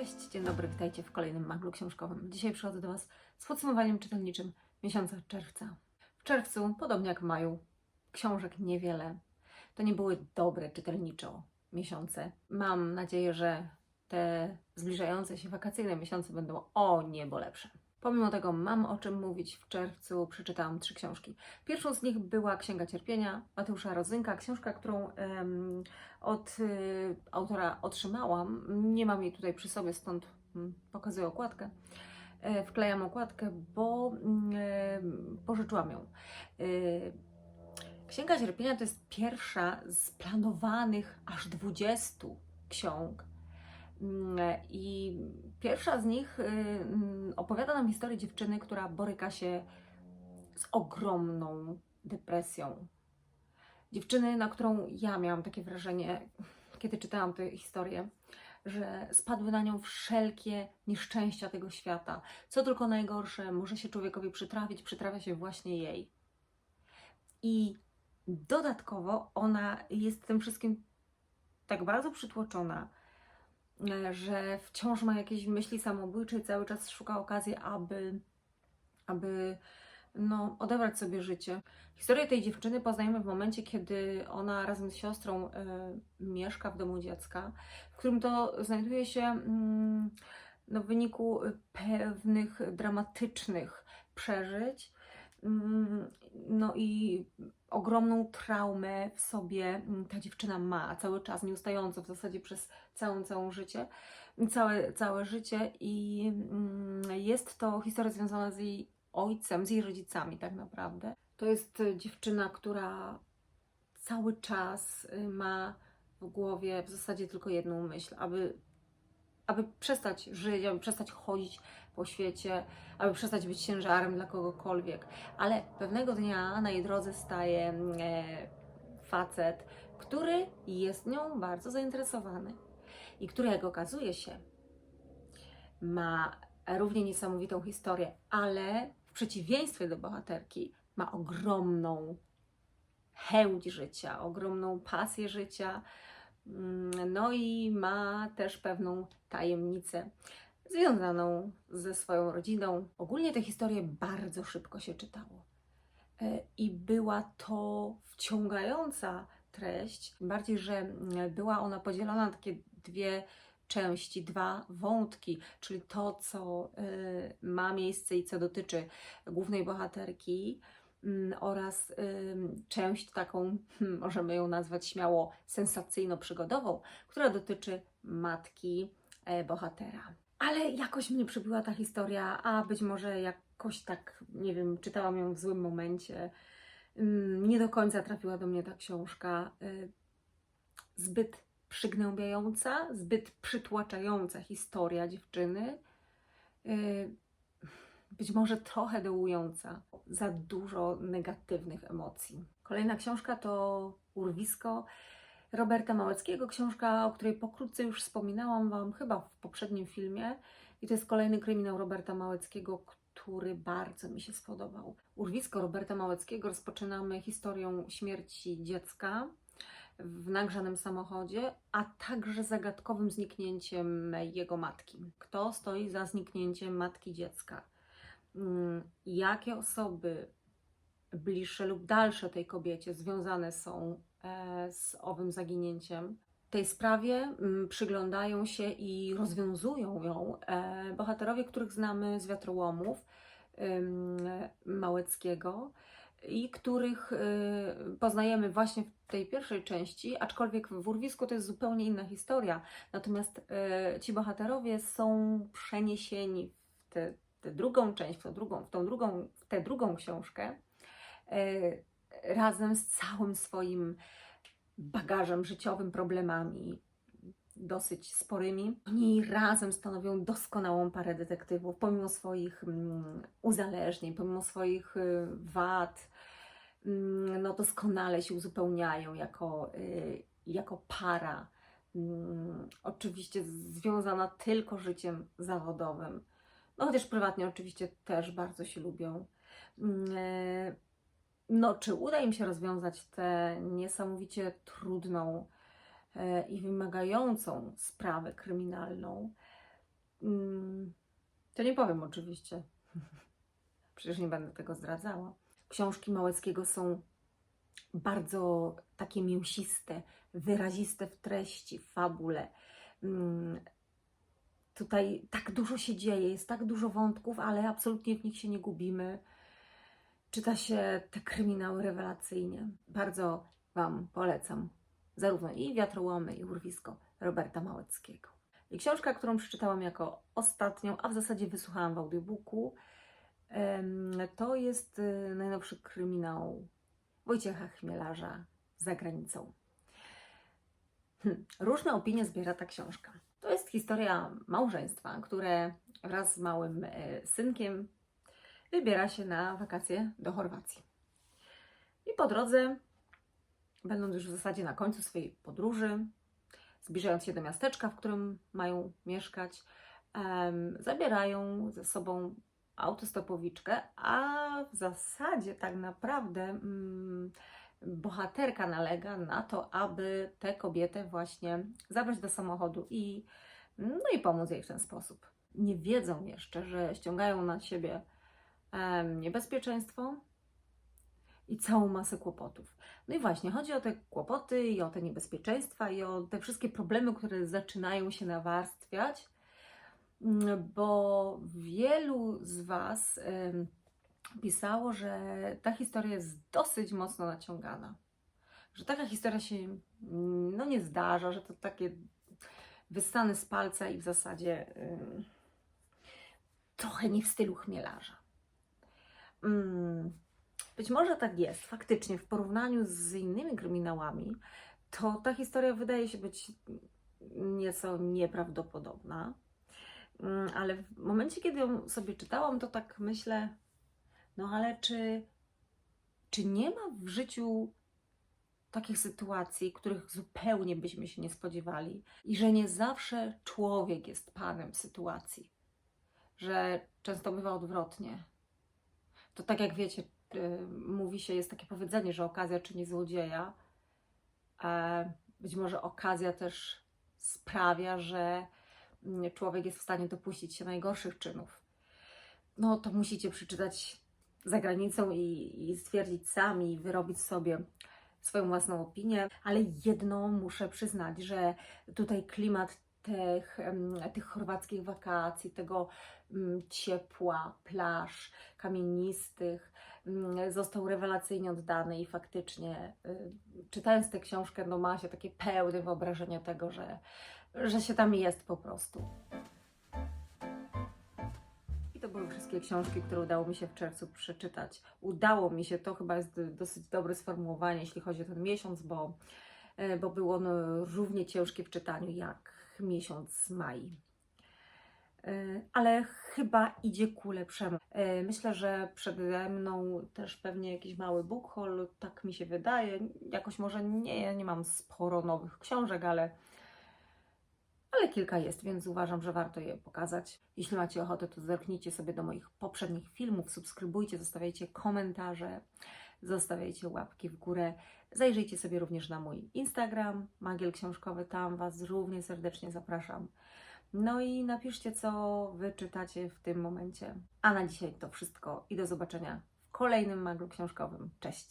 Cześć, dzień dobry, witajcie w kolejnym maglu książkowym. Dzisiaj przychodzę do Was z podsumowaniem czytelniczym miesiąca czerwca. W czerwcu, podobnie jak w maju, książek niewiele. To nie były dobre czytelniczo miesiące. Mam nadzieję, że te zbliżające się wakacyjne miesiące będą o niebo lepsze. Pomimo tego mam o czym mówić. W czerwcu przeczytałam trzy książki. Pierwszą z nich była Księga Cierpienia Mateusza Rozynka, książka, którą em, od y, autora otrzymałam. Nie mam jej tutaj przy sobie, stąd mm, pokazuję okładkę. E, wklejam okładkę, bo e, pożyczyłam ją. E, Księga Cierpienia to jest pierwsza z planowanych aż 20 ksiąg. Mm, I pierwsza z nich y, mm, opowiada nam historię dziewczyny, która boryka się z ogromną depresją. Dziewczyny, na którą ja miałam takie wrażenie, kiedy czytałam tę historię, że spadły na nią wszelkie nieszczęścia tego świata. Co tylko najgorsze może się człowiekowi przytrafić, przytrafia się właśnie jej. I dodatkowo ona jest tym wszystkim tak bardzo przytłoczona, e, że wciąż ma jakieś myśli samobójcze i cały czas szuka okazji, aby, aby no, odebrać sobie życie. Historię tej dziewczyny poznajemy w momencie, kiedy ona razem z siostrą e, mieszka w domu dziecka, w którym to znajduje się mm, no, w wyniku pewnych dramatycznych przeżyć. Mm, No i ogromną traumę w sobie ta dziewczyna ma cały czas, nieustająco, w zasadzie przez całą, całą życie, całe, całe życie i mm, jest to historia związana z jej ojcem, z jej rodzicami tak naprawdę. To jest dziewczyna, która cały czas y, ma w głowie w zasadzie tylko jedną myśl, aby, aby przestać żyć, aby przestać chodzić po świecie, aby przestać być ciężarem dla kogokolwiek. Ale pewnego dnia na jej drodze staje e, facet, który jest nią bardzo zainteresowany i który, jak okazuje się, ma równie niesamowitą historię, ale w przeciwieństwie do bohaterki ma ogromną chęć życia, ogromną pasję życia, mm, no i ma też pewną tajemnicę związaną ze swoją rodziną. Ogólnie tę historię bardzo szybko się czytało E, i była to wciągająca treść, bardziej, że mm, była ona podzielona na takie dwie części, dwa wątki, czyli to, co y, ma miejsce i co dotyczy głównej bohaterki, mm, oraz ym, część taką, hmm, możemy ją nazwać śmiało sensacyjno-przygodową, która dotyczy matki e, bohatera. Ale jakoś mnie przybyła ta historia, a być może jakoś tak, nie wiem, czytałam ją w złym momencie. Ym, Nie do końca trafiła do mnie ta książka. y, Zbyt przygnębiająca, zbyt przytłaczająca historia dziewczyny. Być może trochę dołująca, za dużo negatywnych emocji. Kolejna książka to Urwisko Roberta Małeckiego, książka, o której pokrótce już wspominałam Wam chyba w poprzednim filmie. I to jest kolejny kryminał Roberta Małeckiego, który bardzo mi się spodobał. Urwisko Roberta Małeckiego rozpoczynamy historią śmierci dziecka w nagrzanym samochodzie, a także zagadkowym zniknięciem jego matki. Kto stoi za zniknięciem matki dziecka? Mm, Jakie osoby bliższe lub dalsze tej kobiecie związane są e, z owym zaginięciem? Tej sprawie mm, przyglądają się i rozwiązują ją e, bohaterowie, których znamy z wiatrołomów Małeckiego i których y, poznajemy właśnie w tej pierwszej części, aczkolwiek w Urwisku to jest zupełnie inna historia. Natomiast y, ci bohaterowie są przeniesieni w tę tę drugą część, w tą drugą, w tą drugą, w tę drugą książkę y, razem z całym swoim bagażem życiowym, problemami dosyć sporymi. Oni razem stanowią doskonałą parę detektywów, pomimo swoich mm, uzależnień, pomimo swoich y, wad, mm, no doskonale się uzupełniają jako, y, jako para. Mm, Oczywiście związana tylko życiem zawodowym. No chociaż prywatnie oczywiście też bardzo się lubią. Mm, e, No, czy uda im się rozwiązać tę niesamowicie trudną e, i wymagającą sprawę kryminalną? Mm, To nie powiem oczywiście. Przecież nie będę tego zdradzała. Książki Małeckiego są bardzo takie mięsiste, wyraziste w treści, w fabule. Tutaj tak dużo się dzieje, jest tak dużo wątków, ale absolutnie w nich się nie gubimy. Czyta się te kryminały rewelacyjnie. Bardzo Wam polecam zarówno i Wiatrołomy, i Urwisko Roberta Małeckiego. I książka, którą przeczytałam jako ostatnią, a w zasadzie wysłuchałam w audiobooku, to jest y, najnowszy kryminał Wojciecha Chmielarza za granicą. Hm, Różne opinie zbiera ta książka. Historia małżeństwa, które wraz z małym e, synkiem wybiera się na wakacje do Chorwacji. I po drodze, będąc już w zasadzie na końcu swojej podróży, zbliżając się do miasteczka, w którym mają mieszkać, zabierają ze sobą autostopowiczkę, a w zasadzie tak naprawdę mm, bohaterka nalega na to, aby tę kobietę właśnie zabrać do samochodu i, no i pomóc jej w ten sposób. Nie wiedzą jeszcze, że ściągają na siebie niebezpieczeństwo i całą masę kłopotów. No i właśnie, chodzi o te kłopoty i o te niebezpieczeństwa i o te wszystkie problemy, które zaczynają się nawarstwiać, bo wielu z Was pisało, że ta historia jest dosyć mocno naciągana. Że taka historia się no, nie zdarza, że to takie wyssane z palca i w zasadzie ym, trochę nie w stylu chmielarza. Mm, być może tak jest, faktycznie, w porównaniu z innymi kryminałami, to ta historia wydaje się być nieco nieprawdopodobna. Mm, Ale w momencie, kiedy ją sobie czytałam, to tak myślę, no ale czy, czy nie ma w życiu takich sytuacji, których zupełnie byśmy się nie spodziewali i że nie zawsze człowiek jest panem sytuacji, że często bywa odwrotnie. To tak jak wiecie, y, mówi się, jest takie powiedzenie, że okazja czyni złodzieja. Być może okazja też sprawia, że mm, człowiek jest w stanie dopuścić się najgorszych czynów. No to musicie przeczytać za granicą i, i stwierdzić sami, wyrobić sobie swoją własną opinię, ale jedno muszę przyznać, że tutaj klimat tych, tych chorwackich wakacji, tego mm, ciepła, plaż kamienistych mm, został rewelacyjnie oddany i faktycznie y, czytając tę książkę, no ma się takie pełne wyobrażenie tego, że, że się tam jest po prostu. Wszystkie książki, które udało mi się w czerwcu przeczytać. Udało mi się, to chyba jest dosyć dobre sformułowanie, jeśli chodzi o ten miesiąc, bo, y, bo był on równie ciężki w czytaniu jak miesiąc maj. Y, Ale chyba idzie ku lepszemu. Myślę, że przede mną też pewnie jakiś mały book haul, tak mi się wydaje. Jakoś może nie, ja nie mam sporo nowych książek, ale ale kilka jest, więc uważam, że warto je pokazać. Jeśli macie ochotę, to zerknijcie sobie do moich poprzednich filmów, subskrybujcie, zostawiajcie komentarze, zostawiajcie łapki w górę. Zajrzyjcie sobie również na mój Instagram, Magiel Książkowy, tam Was równie serdecznie zapraszam. No i napiszcie, co Wy czytacie w tym momencie. A na dzisiaj to wszystko i do zobaczenia w kolejnym Maglu Książkowym. Cześć!